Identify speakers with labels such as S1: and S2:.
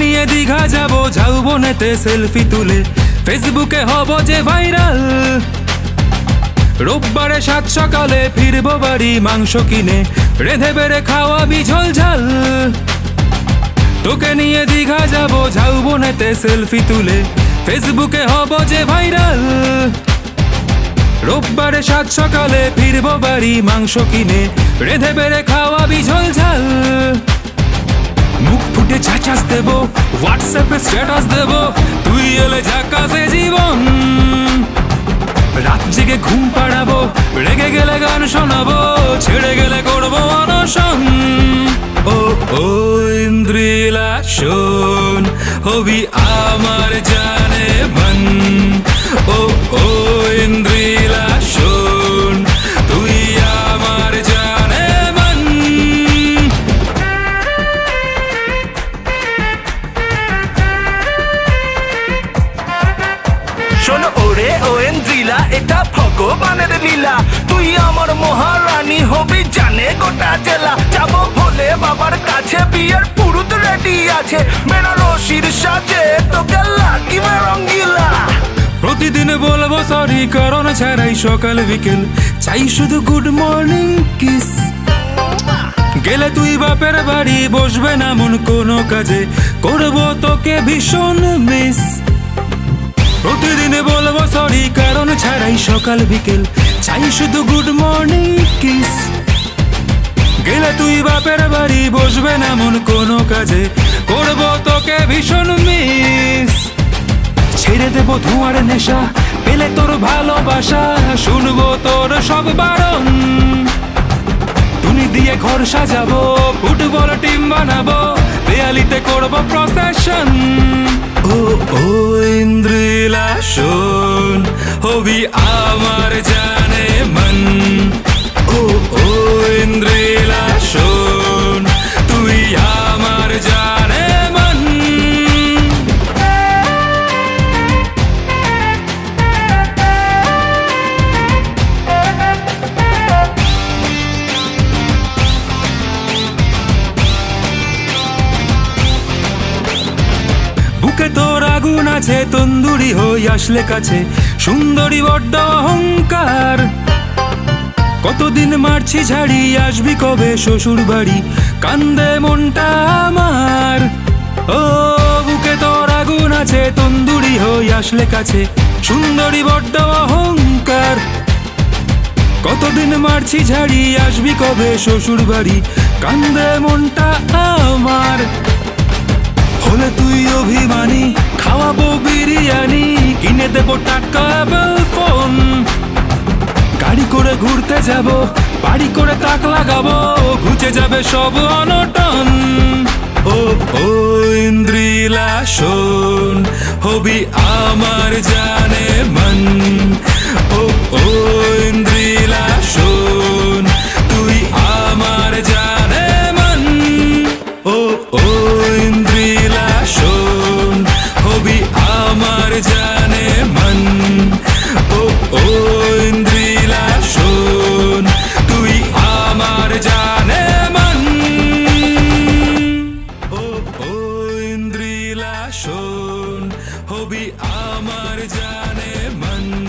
S1: নিয়ে দীঘা যাব ঝাউবনেতে সেলফি তুলে। ফেসবুকে হব যে ভাইরাল রোববারে সাত সকালে ফিরবো বাড়ি মাংস কিনে। রেঁধে বেড়ে খাওয়া বিঝল ঝাল তোকে নিয়ে দীঘা যাব ঝাউবনেতে সেলফি তুলে। ফেসবুকে হব যে ভাইরাল রোববারে সাত সকালে ফিরবো বাড়ি মাংস কিনে। রেঁধে বেড়ে খাওয়া বিঝল ঝাল মুখ ফুটে ঝাঁচাস দেবো হোয়াটসঅ্যাপে স্ট্যাটাস দেব, তুই এলে ঝাঁকাসে জীবন। রাত জেগে ঘুম পাড়াবো, রেগে গেলে গান শোনাবো, ছেড়ে গেলে করব অনশন। ও ও ইন্দ্রিলা শোন হবি আমার জানে।
S2: ওরে ওয়েন্দ্রিলা এটা ভগবানের লীলা। তুই আমার মহারানী হবি, জানে গোটা জেলা। যাব ভোলে বাবার কাছে, বিয়ের পুরুত রেডি আছে। বেনারসির সাজে তোকে লাগিবে রঙ্গিলা
S1: প্রতিদিন বলব সরি কারণ ছাড়াই সকাল, বিকেল। চাই শুধু গুড মর্নিং কিস গেলে তুই বাপের বাড়ি, বসবে না মন কোনো কাজে। করব তোকে ভীষণ মিস প্রতিদিন বলব সরি কারণ ছাড়াই সকাল বিকেল। চাই শুধু গুড মর্নিং কিস গেলে তুই বাপের বাড়ি, বসবে না মন কোনো কাজে। করব তোকে ভীষণ মিস ছেড়ে দেবো ধোঁয়ার নেশা, পেলে তোর ভালোবাসা, শুনব তোর সব বারণ। তুমি দিয়ে ঘর সাজাবো, ফুটবল টিম বানাবো, দেয়ালিতে করব প্রসেশন ও ও। ইন্দ্রিলা আছে তন্দুরি হই আসলে কাছে। সুন্দরী বড্ড অহংকার। কতদিন মারছি ঝাড়ি, আসবি কবে শ্বশুর বাড়ি কান্দে মনটা আমার। ও, বুকে তোর আগুন আছে, তন্দুরি হই আসলে কাছে। সুন্দরী বড্ড অহংকার। কতদিন মারছি ঝাড়ি, আসবি কবে শ্বশুর বাড়ি কান্দে মনটা আমার। হলে তুই অভিমানী, খাওয়াবো বিরিয়ানি, কিনে দেবো টাকা ফোন। গাড়ি করে ঘুরতে যাব, বাড়ি করে তাক লাগাবো, ঘুচে যাবে সব অনটন। ও ও ইন্দ্রিলা শোন হবি শোন হবি আমার জানে মন।